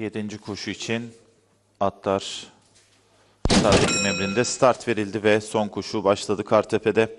Yedinci koşu için atlar Saadet'in emrinde start verildi ve son koşu başladı Kartepe'de.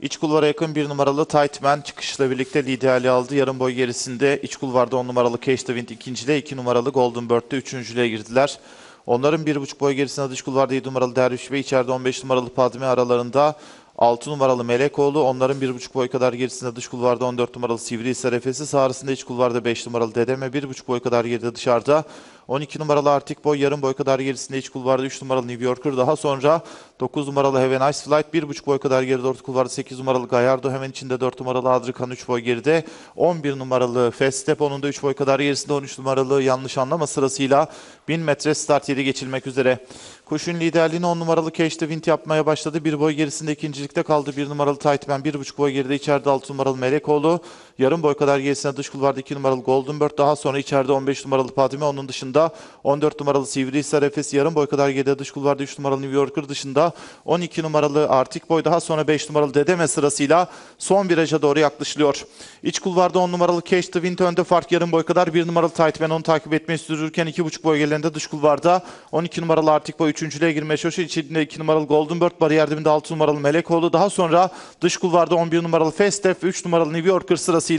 İç kulvara yakın bir numaralı Tightman çıkışla birlikte liderliği aldı. Yarım boy gerisinde iç kulvarda 10 numaralı Cash the Wind ikinciliğe, 2 numaralı Golden Bird'de üçüncülüğe girdiler. Onların bir buçuk boy gerisinde dış kulvarda 7 numaralı Derviş ve içeride 15 numaralı Padme aralarında 6 numaralı Melekoğlu. Onların bir buçuk boy kadar gerisinde dış kulvarda 14 numaralı Sivrihisar Efesi. Sağrısında iç kulvarda 5 numaralı Dedeme. Bir buçuk boy kadar geride dışarıda. 12 numaralı Arctic Boy yarım boy kadar gerisinde iç kulvarda 3 numaralı New Yorker. Daha sonra 9 numaralı Have a Nice Flight. Bir buçuk boy kadar geride orta kulvarda 8 numaralı Gallardo. Hemen içinde 4 numaralı Adrikan 3 boy geride. 11 numaralı Fast Step. Onun da 3 boy kadar gerisinde 13 numaralı yanlış anlama sırasıyla 1000 metre start yeri geçilmek üzere. Koşun liderliğini 10 numaralı Cash the Wind yapmaya başladı. Bir boy gerisinde ikincilikte kaldı. 1 numaralı Tightman. 1,5 boy geride içeride 6 numaralı Melekoğlu. Yarım boy kadar gerisinde dış kulvarda 2 numaralı Golden Bird. Daha sonra içeride 15 numaralı Padme. Onun dışında 14 numaralı Sivrihisar Efes. Yarım boy kadar geride dış kulvarda 3 numaralı New Yorker dışında 12 numaralı Arctic Boy. Daha sonra 5 numaralı Dedeme sırasıyla son viraja doğru yaklaşılıyor. İç kulvarda 10 numaralı Cash the Wind önde fark yarım boy kadar. 1 numaralı Tightman onu takip etmeyi sürdürürken 2,5 boy gerilerinde dış kulvarda 12 numaralı Arctic Boy 3.lüğe girmeye çalışıyor. İçinde 2 numaralı Golden Bird bariyer dibinde 6 numaralı Melekoğlu. Daha sonra dış kulvarda 11 numaralı ve 3 numaralı New Yorker sırasıyla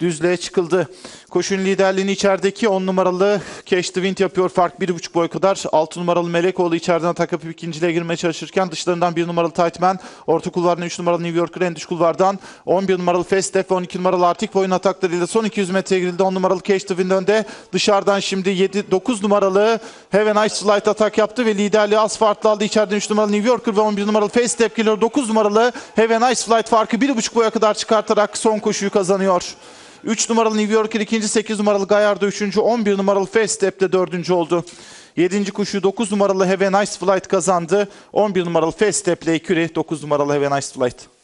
düzlüğe çıkıldı. Koşun liderliğini içerideki 10 numaralı Cash the Wind yapıyor. Fark 1,5 boy kadar. 6 numaralı Melekoğlu içeriden atak yapıp ikinciliğe girmeye çalışırken dışlarından 1 numaralı Tightman. Orta kulvardan 3 numaralı New Yorker en dış kulvardan 11 numaralı Fast Step ve 12 numaralı Arctic Boy'un ataklarıyla son 200 metreye girildi. 10 numaralı Cash the Wind önde. Dışarıdan şimdi 7 9 numaralı Have a Nice Flight atak yaptı ve liderliği az aldı. İçeriden 3 numaralı New Yorker ve 11 numaralı Fast Step geliyor. 9 numaralı Have a Nice Flight farkı 1,5 boya kadar çıkartarak son koşuyu kazanıyor. 3 numaralı New Yorker ikinci, 8 numaralı Gallardo üçüncü, 11 numaralı Fast Step de dördüncü oldu. 7. koşu 9 numaralı Have a Nice Flight kazandı. 11 numaralı Fast Step ile Eküri 9 numaralı Have a Nice Flight.